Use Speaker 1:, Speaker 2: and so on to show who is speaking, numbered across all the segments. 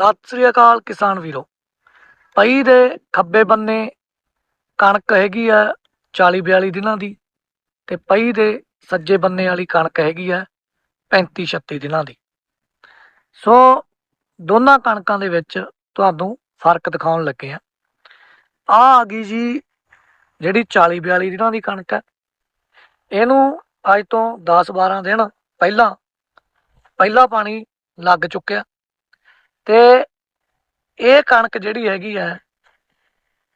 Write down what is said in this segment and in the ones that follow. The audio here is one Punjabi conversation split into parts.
Speaker 1: ਸਤਿ ਸ੍ਰੀ ਅਕਾਲ ਕਿਸਾਨ ਵੀਰੋ। ਪਈ ਦੇ ਖੱਬੇ ਬੰਨੇ ਕਣਕ ਹੈਗੀ ਆ 40 42 ਦਿਨਾਂ ਦੀ ਤੇ ਪਈ ਦੇ ਸੱਜੇ ਬੰਨੇ ਵਾਲੀ ਕਣਕ ਹੈਗੀ ਆ 35 36 ਦਿਨਾਂ ਦੀ। ਸੋ ਦੋਨਾਂ ਕਣਕਾਂ ਦੇ ਵਿੱਚ ਤੁਹਾਨੂੰ ਫ਼ਰਕ ਦਿਖਾਉਣ ਲੱਗੇ ਆ। ਆ ਆ ਗਈ ਜੀ ਜਿਹੜੀ 40 42 ਦਿਨਾਂ ਦੀ ਕਣਕ ਹੈ ਇਹਨੂੰ ਅੱਜ ਤੋਂ 10 12 ਦਿਨ ਪਹਿਲਾਂ, ਪਹਿਲਾ ਪਾਣੀ ਲੱਗ ਚੁੱਕਿਆ। ਤੇ ਇਹ ਕਣਕ ਜਿਹੜੀ ਹੈਗੀ ਹੈ,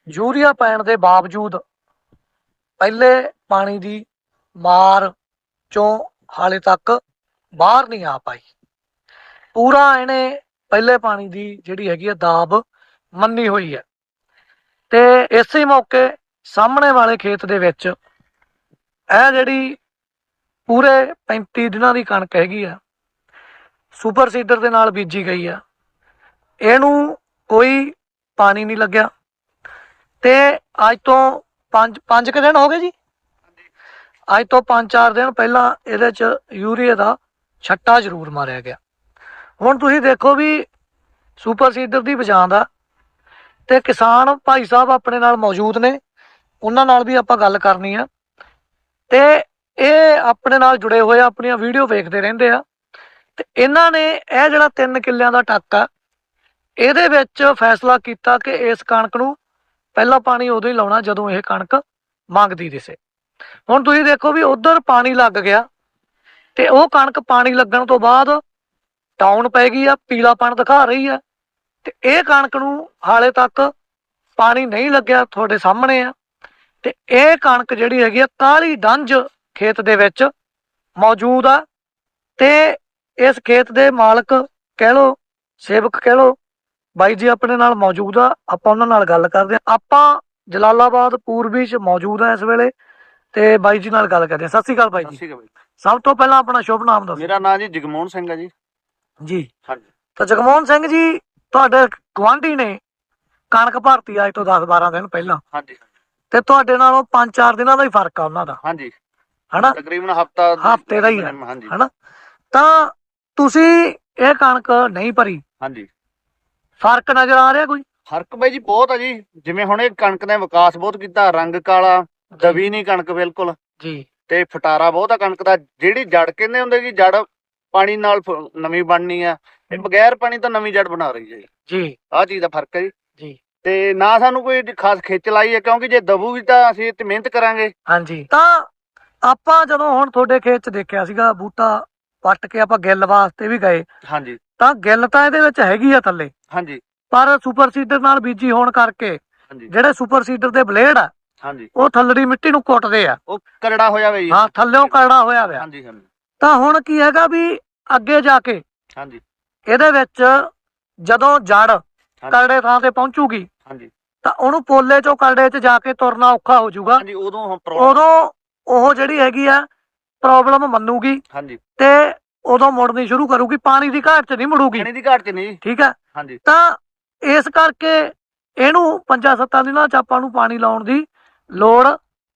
Speaker 1: ਯੂਰੀਆ ਪੈਣ ਦੇ ਬਾਵਜੂਦ ਪਹਿਲੇ ਪਾਣੀ ਦੀ ਮਾਰ ਚੋਂ ਹਾਲੇ ਤੱਕ ਬਾਹਰ ਨਹੀਂ ਆ ਪਾਈ। ਪੂਰਾ ਇਹਨੇ ਪਹਿਲੇ ਪਾਣੀ ਦੀ ਜਿਹੜੀ ਹੈਗੀ ਹੈ ਦਾਬ ਮੰਨੀ ਹੋਈ ਹੈ। ਤੇ ਇਸੇ ਮੌਕੇ ਸਾਹਮਣੇ ਵਾਲੇ ਖੇਤ ਦੇ ਵਿੱਚ ਇਹ ਜਿਹੜੀ ਪੂਰੇ 35 ਦਿਨਾਂ ਦੀ ਕਣਕ ਹੈਗੀ ਆ, ਸੁਪਰ ਸੀਡਰ ਦੇ ਨਾਲ ਬੀਜੀ ਗਈ ਆ। ਇਹਨੂੰ ਕੋਈ ਪਾਣੀ ਨਹੀਂ ਲੱਗਿਆ। ਤੇ ਅੱਜ ਤੋਂ 5 5 ਕੁ ਦਿਨ ਹੋ ਗਏ ਜੀ? ਅੱਜ ਤੋਂ 5-4 ਦਿਨ ਪਹਿਲਾਂ ਇਹਦੇ ਚ ਯੂਰੀਆ ਦਾ ਛੱਟਾ ਜ਼ਰੂਰ ਮਾਰਿਆ ਗਿਆ। ਹੁਣ ਤੁਸੀਂ ਦੇਖੋ ਵੀ ਸੁਪਰ ਸੀਡਰ ਦੀ ਬਜਾਂ ਦਾ ਤੇ ਕਿਸਾਨ ਭਾਈ ਸਾਹਿਬ ਆਪਣੇ ਨਾਲ ਮੌਜੂਦ ਨੇ। ਉਹਨਾਂ ਨਾਲ ਵੀ ਆਪਾਂ ਗੱਲ ਕਰਨੀ ਆ। ਤੇ ਇਹ ਆਪਣੇ ਨਾਲ ਜੁੜੇ ਹੋਏ ਆਪਣੀਆਂ ਵੀਡੀਓ ਵੇਖਦੇ ਰਹਿੰਦੇ ਆ। ਤੇ ਇਹਨਾਂ ਨੇ ਇਹ ਜਿਹੜਾ 3 ਕਿੱਲਿਆਂ ਦਾ ਟੱਕ ਆ ਇਹਦੇ ਵਿੱਚ ਫੈਸਲਾ ਕੀਤਾ ਕਿ ਇਸ ਕਣਕ ਨੂੰ ਪਹਿਲਾ ਪਾਣੀ ਉਦੋਂ ਹੀ ਲਾਉਣਾ ਜਦੋਂ ਇਹ ਕਣਕ ਮੰਗਦੀ ਦਿਸੇ। ਹੁਣ ਤੁਸੀਂ ਦੇਖੋ ਵੀ ਉਧਰ ਪਾਣੀ ਲੱਗ ਗਿਆ ਤੇ ਉਹ ਕਣਕ ਪਾਣੀ ਲੱਗਣ ਤੋਂ ਬਾਅਦ ਡਾਊਨ ਪੈ ਗਈ ਆ ਪੀਲਾਪਣ ਦਿਖਾ ਰਹੀ ਆ ਤੇ ਇਹ ਕਣਕ ਨੂੰ ਹਾਲੇ ਤੱਕ ਪਾਣੀ ਨਹੀਂ ਲੱਗਿਆ ਤੁਹਾਡੇ ਸਾਹਮਣੇ ਆ ਤੇ ਇਹ ਕਣਕ ਜਿਹੜੀ ਹੈਗੀ ਆ, ਕਾਲੀ ਡੰਜ ਖੇਤ ਦੇ ਵਿੱਚ ਮੌਜੂਦ ਆ ਤੇ ਇਸ ਖੇਤ ਦੇ ਮਾਲਕ ਕਹਿ ਲੋ ਸੇਵਕ ਕਹਿ ਲੋ ਬਾਈ ਜੀ ਆਪਣੇ ਨਾਲ ਮੌਜੂਦ ਆ ਆਪਾਂ ਉਹਨਾਂ ਨਾਲ ਗੱਲ ਕਰਦੇ ਆ। ਆਪਾਂ ਜਲਾਲਾਬਾਦ ਪੂਰਬੀ ਚ ਮੌਜੂਦ ਆ ਇਸ ਵੇਲੇ ਤੇ ਬਾਈ ਜੀ ਨਾਲ ਗੱਲ ਕਰਦੇ ਆ। ਸਤਿ ਸ਼੍ਰੀ ਅਕਾਲ ਬਾਈ
Speaker 2: ਸਤਿ
Speaker 1: ਜੀ
Speaker 2: ਸ਼੍ਰੀ ਅਕਾਲ ਬਾਈ।
Speaker 1: ਸਭ ਤੋਂ ਪਹਿਲਾਂ ਆਪਣਾ ਸ਼ੁਭ ਨਾਮ ਦੱਸੋ।
Speaker 2: ਮੇਰਾ ਨਾਮ ਜੀ ਜਗਮੋਹਨ ਸਿੰਘ ਹੈ ਜੀ।
Speaker 1: ਜੀ।
Speaker 2: ਹਾਂਜੀ।
Speaker 1: ਤਾਂ ਜਗਮੋਹਨ ਸਿੰਘ ਜੀ ਤੁਹਾਡੇ ਗੁਆਂਢੀ ਨੇ ਕਣਕ ਭਰਤੀ ਅੱਜ ਤੋਂ 10 12 ਦਿਨ ਪਹਿਲਾਂ।
Speaker 2: ਹਾਂਜੀ
Speaker 1: ਤੇ ਤੁਹਾਡੇ ਨਾਲੋਂ 5-4 ਦਿਨਾਂ ਦਾ ਹੀ ਫ਼ਰਕ ਆ ਉਹਨਾਂ ਦਾ।
Speaker 2: ਹਾਂਜੀ।
Speaker 1: ਹਨਾ?
Speaker 2: ਤਕਰੀਬਨ ਹਫਤਾ
Speaker 1: ਹਫ਼ਤੇ ਦਾ ਹੀ ਹੈ।
Speaker 2: ਹਾਂਜੀ।
Speaker 1: ਹਨਾ? ਤਾਂ ਤੁਸੀਂ ਇਹ ਕਣਕ ਨਹੀਂ ਭਰੀ।
Speaker 2: ਹਾਂਜੀ।
Speaker 1: ਫ਼ਰਕ ਨਜ਼ਰ ਆ ਰਿਹਾ ਕੋਈ?
Speaker 2: ਫ਼ਰਕ ਬਾਈ ਜੀ ਬਹੁਤ ਆ ਜੀ। ਜਿਵੇਂ ਹੁਣ ਇਹ ਕਣਕ ਨੇ ਵਿਕਾਸ ਬਹੁਤ ਕੀਤਾ ਰੰਗ ਕਾਲਾ ਦਬੀ ਨਹੀਂ ਕਣਕ ਬਿਲਕੁਲ।
Speaker 1: ਜੀ।
Speaker 2: ਤੇ ਫਟਾਰਾ ਬਹੁਤ ਆ ਕਣਕ ਦਾ। ਜਿਹੜੀ ਜੜ ਕਹਿੰਦੇ ਹੁੰਦੇ ਜੀ ਜੜ ਪਾਣੀ ਨਾਲ ਨਵੀਂ ਬਣਨੀ ਆ। ਇਹ ਬਗੈਰ ਪਾਣੀ ਤੋਂ ਨਵੀਂ ਜੜ ਬਣਾ ਰਹੀ ਹੈ ਜੀ।
Speaker 1: ਜੀ।
Speaker 2: ਆਹ ਚੀਜ਼ ਦਾ ਫ਼ਰਕ ਹੈ ਜੀ।
Speaker 1: ਜੀ।
Speaker 2: ਤੇ ਨਾ ਸਾਨੂੰ ਕੋਈ ਖਾਸ ਖਿੱਚ ਲਾਈ ਹੈ ਕਿਉਂਕਿ ਜੇ ਦਬੂਗੀ ਤਾਂ ਅਸੀਂ ਤੇ ਮਿਹਨਤ ਕਰਾਂਗੇ।
Speaker 1: ਹਾਂਜੀ। ਤਾਂ ਆਪਾਂ ਜਦੋਂ ਹੁਣ ਤੁਹਾਡੇ ਖੇਤ 'ਚ ਦੇਖਿਆ ਸੀਗਾ ਬੂਟਾ ਪੱਟ ਕੇ ਆਪਾਂ ਗਿੱਲ ਵਾਸਤੇ ਵੀ ਗਏ।
Speaker 2: ਹਾਂਜੀ।
Speaker 1: ਤਾਂ ਗਿੱਲ ਤਾਂ ਇਹਦੇ ਵਿੱਚ ਹੈਗੀ ਆ ਥੱਲੇ।
Speaker 2: ਹਾਂਜੀ।
Speaker 1: ਪਰ ਸੁਪਰ ਸੀਡਰ ਨਾਲ ਬੀਜੀ ਹੋਣ ਕਰਕੇ
Speaker 2: ਹਾਂਜੀ।
Speaker 1: ਜਿਹੜੇ ਸੁਪਰ ਸੀਡਰ ਦੇ ਬਲੇਡ ਆ
Speaker 2: ਹਾਂਜੀ।
Speaker 1: ਉਹ ਥੱਲੜੀ ਮਿੱਟੀ ਨੂੰ ਕੁੱਟਦੇ ਆ।
Speaker 2: ਉਹ ਕਰੜਾ ਹੋਇਆ ਵੇ ਜੀ।
Speaker 1: ਹਾਂ ਥੱਲਿਓਂ ਕਰੜਾ ਹੋਇਆ ਹੋਇਆ
Speaker 2: ਹਾਂਜੀ ਹਾਂਜੀ।
Speaker 1: ਤਾਂ ਹੁਣ ਕੀ ਹੈਗਾ ਵੀ ਅੱਗੇ ਜਾ ਕੇ
Speaker 2: ਹਾਂਜੀ।
Speaker 1: ਇਹਦੇ ਵਿੱਚ ਜਦੋਂ ਜੜ ਕਰੜੇ ਥਾਂ ਤੇ ਪਹੁੰਚੂਗੀ
Speaker 2: ਹਾਂਜੀ।
Speaker 1: ਤਾਂ ਉਹਨੂੰ ਪੋਲੇ ਚੋਂ ਕਰੜੇ 'ਚ ਜਾ ਕੇ ਤੁਰਨਾ ਔਖਾ ਹੋ ਜਾਊਗਾ।
Speaker 2: ਹਾਂਜੀ ਉਦੋਂ
Speaker 1: ਉਦੋਂ ਉਹ ਜਿਹੜੀ ਹੈਗੀ ਆ ਪ੍ਰੋਬਲਮ ਮੰਨੂਗੀ।
Speaker 2: ਹਾਂਜੀ।
Speaker 1: ਤੇ ਉਦੋਂ ਮੁੜਨੀ ਸ਼ੁਰੂ ਕਰੂਗੀ ਪਾਣੀ ਦੀ ਘਾਟ 'ਚ ਨਹੀਂ ਮੁੜੂਗੀ।
Speaker 2: ਪਾਣੀ ਦੀ ਘਾਟ ਚ ਨਹੀਂ। ਜੀ
Speaker 1: ਠੀਕ ਹੈ?
Speaker 2: ਹਾਂਜੀ।
Speaker 1: ਤਾਂ ਇਸ ਕਰਕੇ ਇਹਨੂੰ ਪੰਜਾਂ ਸੱਤਾਂ ਦਿਨਾਂ 'ਚ ਆਪਾਂ ਨੂੰ ਪਾਣੀ ਲਾਉਣ ਦੀ ਲੋੜ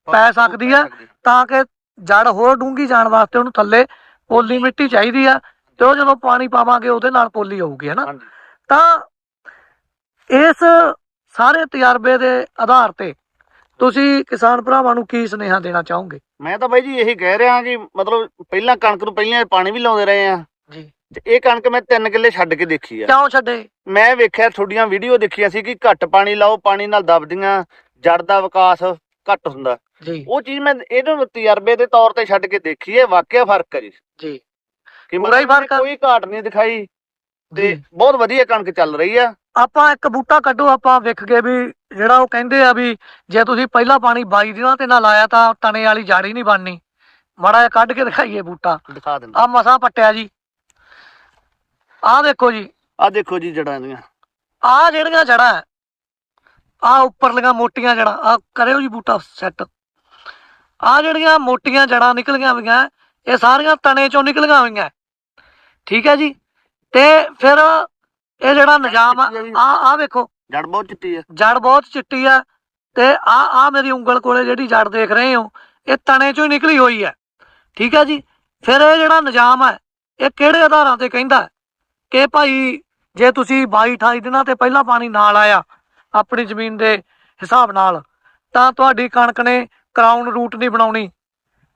Speaker 1: ਪੈ ਸਕਦੀ ਆ। ਤਾਂ ਕਿ ਜੜ ਹੋਰ ਡੂੰਗੀ ਜਾਣ ਵਾਸਤੇ ਉਹਨੂੰ ਥੱਲੇ ਪੋਲੀ ਮਿੱਟੀ ਚਾਹੀਦੀ ਆ ਤੇ ਉਹ ਜਦੋਂ ਪਾਣੀ ਪਾਵਾਂਗੇ ਉਹਦੇ ਨਾਲ ਪੋਲੀ ਹੋਊਗੀ ਹਨਾ
Speaker 2: ਹਾਂਜੀ।
Speaker 1: ਤਾਂ ਇਸ ਸਾਰੇ ਤਜਰਬੇ ਦੇ ਆਧਾਰ ਤੇ ਤੁਸੀਂ ਕਿਸਾਨ ਭਰਾਵਾਂ ਨੂੰ ਕੀ ਸੁਨੇਹਾ ਦੇਣਾ ਚਾਹੋਗੇ?
Speaker 2: ਮੈਂ ਤਾਂ ਬਾਈ ਜੀ ਇਹੀ ਕਹਿ ਰਿਹਾ ਕਿ ਮਤਲਬ ਪਹਿਲਾਂ ਕਣਕ ਨੂੰ ਪਹਿਲਾਂ ਪਾਣੀ ਵੀ ਲਾਉਂਦੇ ਰਹੇ ਆ।
Speaker 1: ਜੀ।
Speaker 2: ਤੇ ਇਹ ਕਣਕ ਮੈਂ 3 ਕਿੱਲੇ ਛੱਡ ਕੇ ਦੇਖੀ ਆ।
Speaker 1: ਕਿਉਂ ਛੱਡੇ?
Speaker 2: ਮੈਂ ਵੇਖਿਆ ਤੁਹਾਡੀਆਂ ਵੀਡੀਓ ਦੇਖੀਆਂ ਸੀ ਕਿ ਘੱਟ ਪਾਣੀ ਲਾਓ ਪਾਣੀ ਨਾਲ ਦਬਦੀਆਂ ਜੜ ਦਾ ਵਿਕਾਸ ਘੱਟ ਹੁੰਦਾ।
Speaker 1: ਜੀ।
Speaker 2: ਉਹ ਚੀਜ਼ ਮੈਂ ਇਹਨੂੰ ਤਜਰਬੇ ਦੇ ਤੌਰ ਤੇ ਛੱਡ ਕੇ ਦੇਖੀ ਹੈ ਵਾਕਿਆ ਫ਼ਰਕ ਹੈ ਜੀ।
Speaker 1: ਜੀ।
Speaker 2: ਕਿ
Speaker 1: ਪੂਰਾ ਹੀ ਫ਼ਰਕ।
Speaker 2: ਕੋਈ ਘਾਟ ਨਹੀਂ ਦਿਖਾਈ। ਤੇ ਬਹੁਤ ਵਧੀਆ ਕਣਕ ਚੱਲ ਰਹੀ ਆ।
Speaker 1: ਆਪਾਂ ਇੱਕ ਬੂਟਾ ਕੱਢੋ ਆਪਾਂ ਵੇਖ ਗਏ ਵੀ ਜਿਹੜਾ ਉਹ ਕਹਿੰਦੇ ਆ ਵੀ ਜੇ ਤੁਸੀਂ ਪਹਿਲਾ ਪਾਣੀ 22 ਦਿਨਾਂ ਤੇ ਨਾ ਲਾਇਆ ਤਾਂ ਤਣੇ ਵਾਲੀ ਜੜ ਨਹੀਂ ਬਣਨੀ। ਮਾੜਾ ਜਿਹਾ ਕੱਢ ਕੇ ਦਿਖਾਈਏ ਬੂਟਾ।
Speaker 2: ਦਿਖਾ ਦਿੰਦਾ।
Speaker 1: ਆ ਮਸਾਂ ਪੱਟਿਆ ਜੀ। ਆਹ ਦੇਖੋ ਜੀ।
Speaker 2: ਆ ਦੇਖੋ ਜੀ ਜੜਾਂ ਦੀਆਂ
Speaker 1: ਆਹ ਜਿਹੜੀਆਂ ਜੜਾਂ ਆ ਉੱਪਰਲੀਆਂ ਮੋਟੀਆਂ ਜੜਾਂ ਆ ਕਰਿਓ ਜੀ ਬੂਟਾ ਸੈੱਟ ਆ ਜਿਹੜੀਆਂ ਮੋਟੀਆਂ ਜੜਾਂ ਨਿਕਲੀਆਂ ਹੋਈਆਂ ਇਹ ਸਾਰੀਆਂ ਤਣੇ ਚੋਂ ਨਿਕਲੀਆਂ ਹੋਈਆਂ। ਠੀਕ ਹੈ ਜੀ? ਤੇ ਫਿਰ ਇਹ ਜਿਹੜਾ ਨਿਜ਼ਾਮ ਆ ਆ ਆ ਵੇਖੋ।
Speaker 2: ਜੜ ਬਹੁਤ ਚਿੱਟੀ ਆ।
Speaker 1: ਜੜ ਬਹੁਤ ਚਿੱਟੀ ਆ ਤੇ ਆ ਆ ਮੇਰੀ ਉਂਗਲ ਕੋਲੇ ਜਿਹੜੀ ਜੜ ਦੇਖ ਰਹੇ ਹੋ ਇਹ ਤਣੇ ਚੋਂ ਹੀ ਨਿਕਲੀ ਹੋਈ ਹੈ ਠੀਕ ਹੈ ਜੀ? ਫਿਰ ਇਹ ਜਿਹੜਾ ਨਿਜ਼ਾਮ ਹੈ ਇਹ ਕਿਹੜੇ ਆਧਾਰਾਂ ਤੇ ਕਹਿੰਦਾ ਕਿ ਭਾਈ ਜੇ ਤੁਸੀਂ 22 28 ਦਿਨਾਂ ਤੇ ਪਹਿਲਾਂ ਪਾਣੀ ਨਾਲ ਆਇਆ ਆਪਣੀ ਜ਼ਮੀਨ ਦੇ ਹਿਸਾਬ ਨਾਲ ਤਾਂ ਤੁਹਾਡੀ ਕਣਕ ਨੇ ਕਰਾਊਨ ਰੂਟ ਨਹੀਂ ਬਣਾਉਣੀ।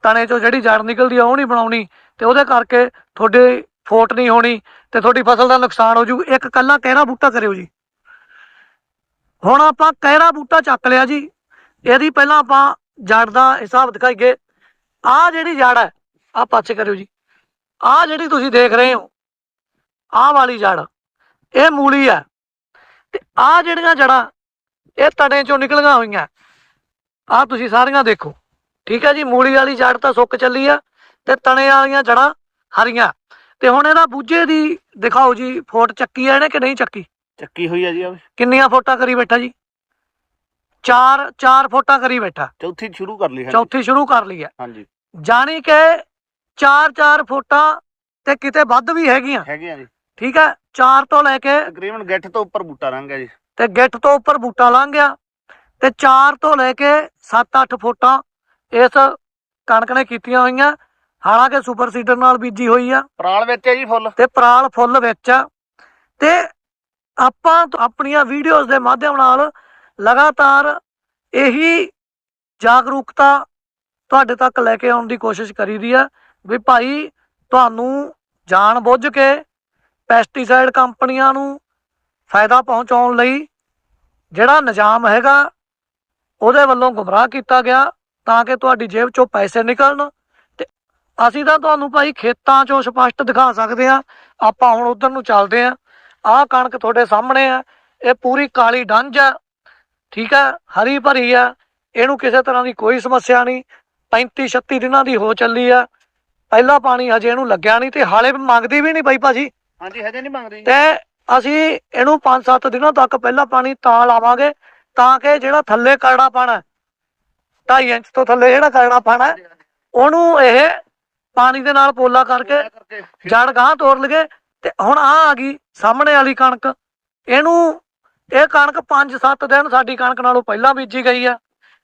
Speaker 1: ਤਣੇ ਚੋਂ ਜਿਹੜੀ ਜੜ ਨਿਕਲਦੀ ਆ ਉਹ ਨਹੀਂ ਬਣਾਉਣੀ ਤੇ ਉਹਦੇ ਕਰਕੇ ਤੁਹਾਡੇ ਫੋਟ ਨਹੀਂ ਹੋਣੀ ਤੇ ਤੁਹਾਡੀ ਫਸਲ ਦਾ ਨੁਕਸਾਨ ਹੋ ਜੂ। ਇੱਕ ਕੱਲਾ ਕਹਿਰਾ ਬੂਟਾ ਕਰਿਓ ਜੀ। ਹੁਣ ਆਪਾਂ ਕਹਿਰਾ ਬੂਟਾ ਚੱਕ ਲਿਆ ਜੀ। ਇਹਦੀ ਪਹਿਲਾਂ ਆਪਾਂ ਜੜ ਦਾ ਹਿਸਾਬ ਦਿਖਾਈਏ। ਆਹ ਜਿਹੜੀ ਜੜ ਹੈ, ਆਹ ਪਾਸੇ ਕਰਿਓ ਜੀ। ਆਹ ਜਿਹੜੀ ਤੁਸੀਂ ਦੇਖ ਰਹੇ ਹੋ, ਆਹ ਵਾਲੀ ਜੜ, ਇਹ ਮੂਲੀ ਹੈ। ਤੇ ਆਹ ਜਿਹੜੀਆਂ ਜੜਾਂ, ਇਹ ਤਣੇ ਚੋਂ ਨਿਕਲੀਆਂ ਹੋਈਆਂ। ਆਹ ਤੁਸੀਂ ਸਾਰੀਆਂ ਦੇਖੋ। ਠੀਕ ਹੈ ਜੀ, ਮੂਲੀ ਵਾਲੀ ਜੜ ਤਾਂ ਸੁੱਕ ਚੱਲੀ ਆ ਤੇ ਤਣੇ ਵਾਲੀਆਂ ਜੜਾਂ ਹਰੀਆਂ। ਤੇ ਹੁਣ ਇਹਦਾ ਬੂਝੇ ਦੀ ਦਿਖਾਓ ਜੀ ਫੋਟ ਚੱਕੀ ਆ ਇਹਨੇ ਕਿ ਨਹੀਂ ਚੱਕੀ?
Speaker 2: ਚੱਕੀ ਹੋਈ ਆ ਜੀ ਆ
Speaker 1: ਕਿੰਨੀਆਂ ਫੋਟਾਂ ਕਰੀ ਬੈਠਾ ਜੀ? ਚਾਰ ਚਾਰ ਫੋਟਾਂ ਕਰੀ ਬੈਠਾ।
Speaker 2: ਚੌਥੀ ਸ਼ੁਰੂ ਕਰ ਲਈ ਹਾਂਜੀ।
Speaker 1: ਚੌਥੀ ਸ਼ੁਰੂ ਕਰ ਲਈ ਹੈ
Speaker 2: ਹਾਂਜੀ।
Speaker 1: ਜਾਣੀ ਕਿ ਚਾਰ ਚਾਰ ਫੋਟਾਂ ਤੇ ਕਿਤੇ ਵੱਧ ਵੀ ਹੈਗੀਆਂ।
Speaker 2: ਹੈਗੇ ਆ ਜੀ।
Speaker 1: ਠੀਕ ਹੈ ਚਾਰ ਤੋਂ ਲੈ ਕੇ
Speaker 2: ਤਕਰੀਬਨ ਗਿੱਠ ਤੋਂ ਉੱਪਰ ਬੂਟਾ ਲੰਘ ਗਿਆ ਜੀ।
Speaker 1: ਤੇ ਗਿੱਠ ਤੋਂ ਉੱਪਰ ਬੂਟਾ ਲੰਘ ਗਿਆ ਤੇ 4 ਤੋਂ ਲੈ ਕੇ 7-8 ਫੁੱਟਾਂ ਇਸ ਕਣਕ ਨੇ ਕੀਤੀਆਂ ਹੋਈਆਂ। ਹਾਲਾਂਕਿ ਸੁਪਰ ਸੀਡਰ ਨਾਲ ਬੀਜੀ ਹੋਈ ਆ।
Speaker 2: ਪਰਾਲ ਵਿੱਚ ਹੈ ਜੀ ਫੁੱਲ।
Speaker 1: ਤੇ ਪਰਾਲ ਫੁੱਲ ਵਿੱਚ ਆ। ਤੇ ਆਪਾਂ ਆਪਣੀਆਂ ਵੀਡੀਓਜ਼ ਦੇ ਮਾਧਿਅਮ ਨਾਲ ਲਗਾਤਾਰ ਇਹੀ ਜਾਗਰੂਕਤਾ ਤੁਹਾਡੇ ਤੱਕ ਲੈ ਕੇ ਆਉਣ ਦੀ ਕੋਸ਼ਿਸ਼ ਕਰੀਦੀ ਆ ਵੀ ਭਾਈ ਤੁਹਾਨੂੰ ਜਾਣ ਬੁੱਝ ਕੇ ਪੈਸਟੀਸਾਈਡ ਕੰਪਨੀਆਂ ਨੂੰ ਫਾਇਦਾ ਪਹੁੰਚਾਉਣ ਲਈ ਜਿਹੜਾ ਨਿਜ਼ਾਮ ਹੈਗਾ ਉਹਦੇ ਵੱਲੋਂ ਗੁੰਮਰਾਹ ਕੀਤਾ ਗਿਆ ਤਾਂ ਕਿ ਤੁਹਾਡੀ ਜੇਬ ਚੋਂ ਪੈਸੇ ਨਿਕਲਣ। ਅਸੀਂ ਤਾਂ ਤੁਹਾਨੂੰ ਭਾਈ ਖੇਤਾਂ ਚੋਂ ਸਪਸ਼ਟ ਦਿਖਾ ਸਕਦੇ ਆ ਆਪਾਂ ਹੁਣ ਉਧਰ ਨੂੰ ਚੱਲਦੇ ਆ ਆਹ ਕਣਕ ਤੁਹਾਡੇ ਸਾਹਮਣੇ ਆ ਇਹ ਪੂਰੀ ਕਾਲੀ ਡੰਜ ਆ ਠੀਕ ਆ ਹਰੀ ਭਰੀ ਆ ਇਹਨੂੰ ਕਿਸੇ ਤਰ੍ਹਾਂ ਦੀ ਕੋਈ ਸਮੱਸਿਆ ਨਹੀਂ। 35 36 ਦਿਨਾਂ ਦੀ ਹੋ ਚੱਲੀ ਆ ਪਹਿਲਾ ਪਾਣੀ ਹਜੇ ਇਹਨੂੰ ਲੱਗਿਆ ਨਹੀਂ ਤੇ ਹਾਲੇ ਮੰਗਦੀ ਵੀ ਨਹੀਂ ਬਾਈ ਭਾਜੀ।
Speaker 2: ਹਾਂਜੀ ਹਜੇ ਨਹੀਂ ਮੰਗਦੀ।
Speaker 1: ਤੇ ਅਸੀਂ ਇਹਨੂੰ 5-7 ਦਿਨਾਂ ਤੱਕ ਪਹਿਲਾਂ ਪਾਣੀ ਤਾਂ ਲਾਵਾਂਗੇ ਤਾਂ ਕਿ ਜਿਹੜਾ ਥੱਲੇ ਕਰੜਾ ਪਾਣਾ 2.5 ਇੰਚ ਤੋਂ ਥੱਲੇ ਜਿਹੜਾ ਕਰੜਾ ਪਾਣਾ। ਉਹਨੂੰ ਇਹ ਪਾਣੀ ਦੇ ਨਾਲ ਪੋਲਾ ਕਰਕੇ ਜੜ ਗਾਂ ਤੋੜ ਲਗੇ ਤੇ ਹੁਣ ਆ ਆ ਗਈ ਸਾਹਮਣੇ ਵਾਲੀ ਕਣਕ। ਇਹਨੂੰ ਇਹ ਕਣਕ 5-7 ਦਿਨ ਸਾਡੀ ਕਣਕ ਨਾਲੋਂ ਪਹਿਲਾਂ ਬੀਜੀ ਗਈ ਆ।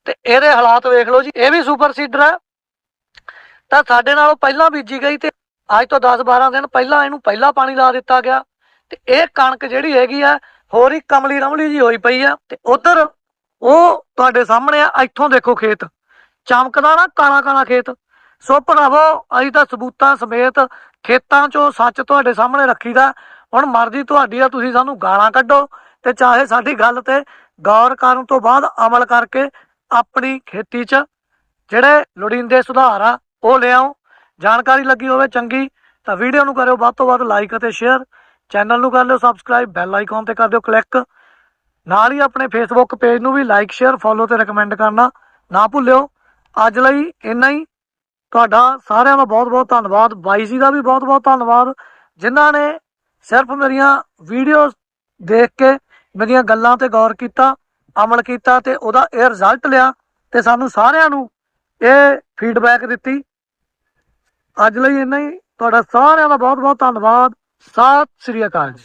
Speaker 1: ਤੇ ਇਹਦੇ ਹਾਲਾਤ ਵੇਖ ਲਓ ਜੀ ਇਹ ਵੀ ਸੁਪਰ ਸੀਡਰ ਆ। ਤਾਂ ਸਾਡੇ ਨਾਲੋਂ ਪਹਿਲਾਂ ਬੀਜੀ ਗਈ ਤੇ ਅੱਜ ਤੋਂ 10-12 ਦਿਨ ਪਹਿਲਾਂ ਇਹਨੂੰ ਪਹਿਲਾਂ ਪਾਣੀ ਲਾ ਦਿੱਤਾ ਗਿਆ। ਤੇ ਇਹ ਕਣਕ ਜਿਹੜੀ ਹੈਗੀ ਆ ਹੋਰ ਹੀ ਕਮਲੀ ਰਮਲੀ ਜੀ ਹੋਈ ਪਈ ਆ। ਤੇ ਉਧਰ ਉਹ ਤੁਹਾਡੇ ਸਾਹਮਣੇ ਆ ਇੱਥੋਂ ਦੇਖੋ ਖੇਤ। ਚਮਕਦਾ ਨਾ ਕਾਲਾ ਕਾਲਾ ਖੇਤ। ਸੋ ਭਰਾਵੋ, ਅਸੀਂ ਤਾਂ ਸਬੂਤਾਂ ਸਮੇਤ ਖੇਤਾਂ 'ਚੋਂ ਸੱਚ ਤੁਹਾਡੇ ਸਾਹਮਣੇ ਰੱਖੀਦਾ। ਹੁਣ ਮਰਜ਼ੀ ਤੁਹਾਡੀ ਆ, ਤੁਸੀਂ ਸਾਨੂੰ ਗਾਲਾਂ ਕੱਢੋ ਤੇ ਚਾਹੇ ਸਾਡੀ ਗੱਲ ਤੇ ਗੌਰ ਕਰਨ ਤੋਂ ਬਾਅਦ ਅਮਲ ਕਰਕੇ ਆਪਣੀ ਖੇਤੀ 'ਚ ਜਿਹੜੇ ਲੋੜੀਂਦੇ ਸੁਧਾਰ ਆ, ਉਹ ਲਿਆਓ। ਜਾਣਕਾਰੀ ਲੱਗੀ ਹੋਵੇ ਚੰਗੀ, ਤਾਂ ਵੀਡੀਓ ਨੂੰ ਕਰਿਓ ਵੱਧ ਤੋਂ ਵੱਧ ਲਾਈਕ ਅਤੇ ਸ਼ੇਅਰ। ਚੈਨਲ ਨੂੰ ਕਰ ਲਿਓ ਸਬਸਕ੍ਰਾਈਬ, ਬੈਲ ਆਈਕਨ ਤੇ ਕਰ ਦਿਓ ਕਲਿੱਕ। ਨਾਲ ਹੀ ਆਪਣੇ ਫੇਸਬੁੱਕ ਪੇਜ ਨੂੰ ਵੀ ਲਾਈਕ, ਸ਼ੇਅਰ, ਫੋਲੋ ਤੇ ਰეკਮੈਂਡ ਕਰਨਾ ਨਾ ਭੁੱਲਿਓ। ਅੱਜ ਲਈ ਇੰਨਾ ਹੀ। ਤੁਹਾਡਾ ਸਾਰਿਆਂ ਦਾ ਬਹੁਤ ਬਹੁਤ ਧੰਨਵਾਦ, ਬਾਈ ਜੀ ਦਾ ਵੀ ਬਹੁਤ ਬਹੁਤ ਧੰਨਵਾਦ, ਜਿਨ੍ਹਾਂ ਨੇ ਸਿਰਫ ਮੇਰੀਆਂ ਵੀਡੀਓਜ਼ ਦੇਖ ਕੇ ਮੇਰੀਆਂ ਗੱਲਾਂ ਤੇ ਗੌਰ ਕੀਤਾ, ਅਮਲ ਕੀਤਾ ਤੇ ਉਹਦਾ ਇਹ ਰਿਜ਼ਲਟ ਲਿਆ ਤੇ ਸਾਨੂੰ ਸਾਰਿਆਂ ਨੂੰ ਇਹ ਫੀਡਬੈਕ ਦਿੱਤੀ। ਅੱਜ ਲਈ ਇੰਨਾ ਹੀ, ਤੁਹਾਡਾ ਸਾਰਿਆਂ ਦਾ ਬਹੁਤ ਬਹੁਤ ਧੰਨਵਾਦ, ਸਤਿ ਸ੍ਰੀ ਅਕਾਲ ਜੀ।